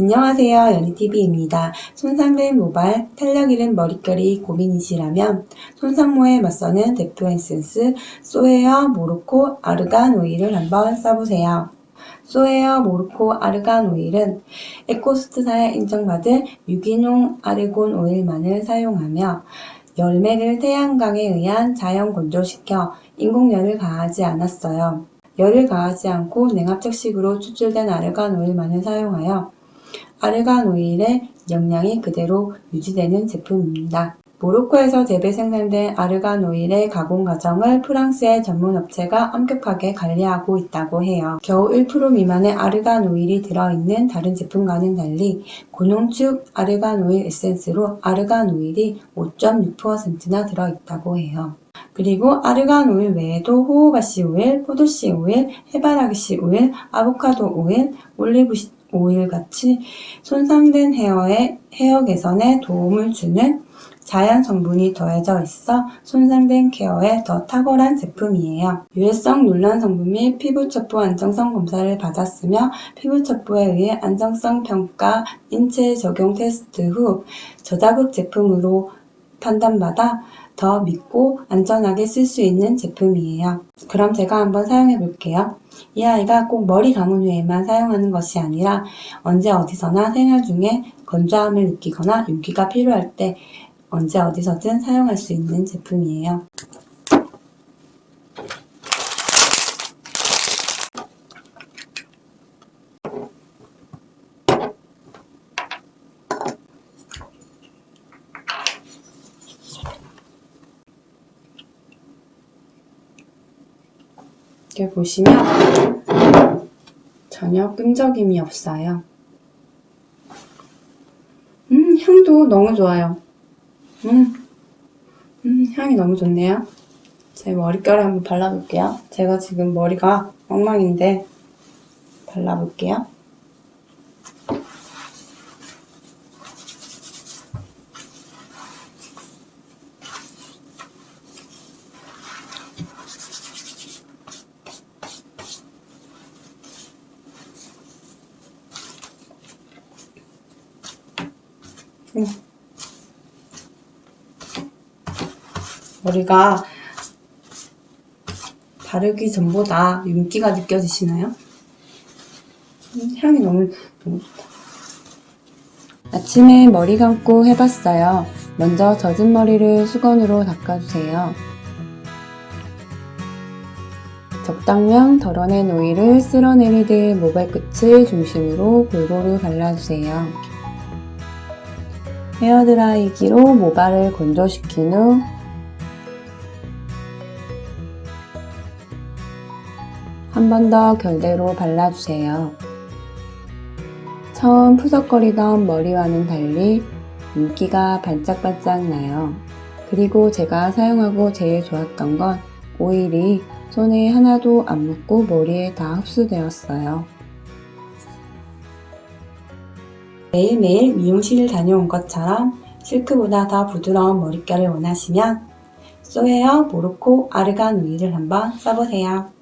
안녕하세요. 연희TV입니다. 손상된 모발, 탄력 잃은 머릿결이 고민이시라면 손상모에 맞서는 대표 에센스 소헤어 모로코 아르간 오일을 한번 써보세요. 소헤어 모로코 아르간 오일은 에코스트사에 인정받은 유기농 아르곤 오일만을 사용하며 열매를 태양광에 의한 자연 건조시켜 인공열을 가하지 않았어요. 열을 가하지 않고 냉압적식으로 추출된 아르간 오일만을 사용하여 아르간 오일의 영양이 그대로 유지되는 제품입니다. 모로코에서 재배 생산된 아르간 오일의 가공 과정을 프랑스의 전문 업체가 엄격하게 관리하고 있다고 해요. 겨우 1% 미만의 아르간 오일이 들어있는 다른 제품과는 달리 고농축 아르간 오일 에센스로 아르간 오일이 5.6%나 들어있다고 해요. 그리고 아르간 오일 외에도 호호바씨 오일, 포도씨 오일, 해바라기씨 오일, 아보카도 오일, 올리브 오일 같이 손상된 헤어의 헤어 개선에 도움을 주는 자연 성분이 더해져 있어 손상된 케어에 더 탁월한 제품이에요. 유해성 논란 성분 및 피부 첩보 안정성 검사를 받았으며 피부 첩보에 의해 안정성 평가 인체 적용 테스트 후 저자극 제품으로 판단받아 더 믿고 안전하게 쓸 수 있는 제품이에요. 그럼 제가 한번 사용해 볼게요. 이 아이가 꼭 머리 감은 후에만 사용하는 것이 아니라 언제 어디서나 생활 중에 건조함을 느끼거나 윤기가 필요할 때 언제 어디서든 사용할 수 있는 제품이에요. 이렇게 보시면 전혀 끈적임이 없어요. 음, 향도 너무 좋아요. 음, 음, 향이 너무 좋네요. 제 머릿결에 한번 발라볼게요. 제가 지금 머리가 엉망인데 발라볼게요. 음. 머리가 바르기 전보다 윤기가 느껴지시나요? 음, 향이 너무, 너무 좋다. 아침에 머리 감고 해봤어요. 먼저 젖은 머리를 수건으로 닦아주세요. 적당량 덜어낸 오일을 쓸어내리듯 모발 끝을 중심으로 골고루 발라주세요. 헤어드라이기로 모발을 건조시킨 후 한 번 더 결대로 발라주세요. 처음 푸석거리던 머리와는 달리 윤기가 반짝반짝 나요. 그리고 제가 사용하고 제일 좋았던 건 오일이 손에 하나도 안 묻고 머리에 다 흡수되었어요. 매일매일 미용실 다녀온 것처럼 실크보다 더 부드러운 머릿결을 원하시면 소헤어 모로코 아르간 오일을 한번 써보세요.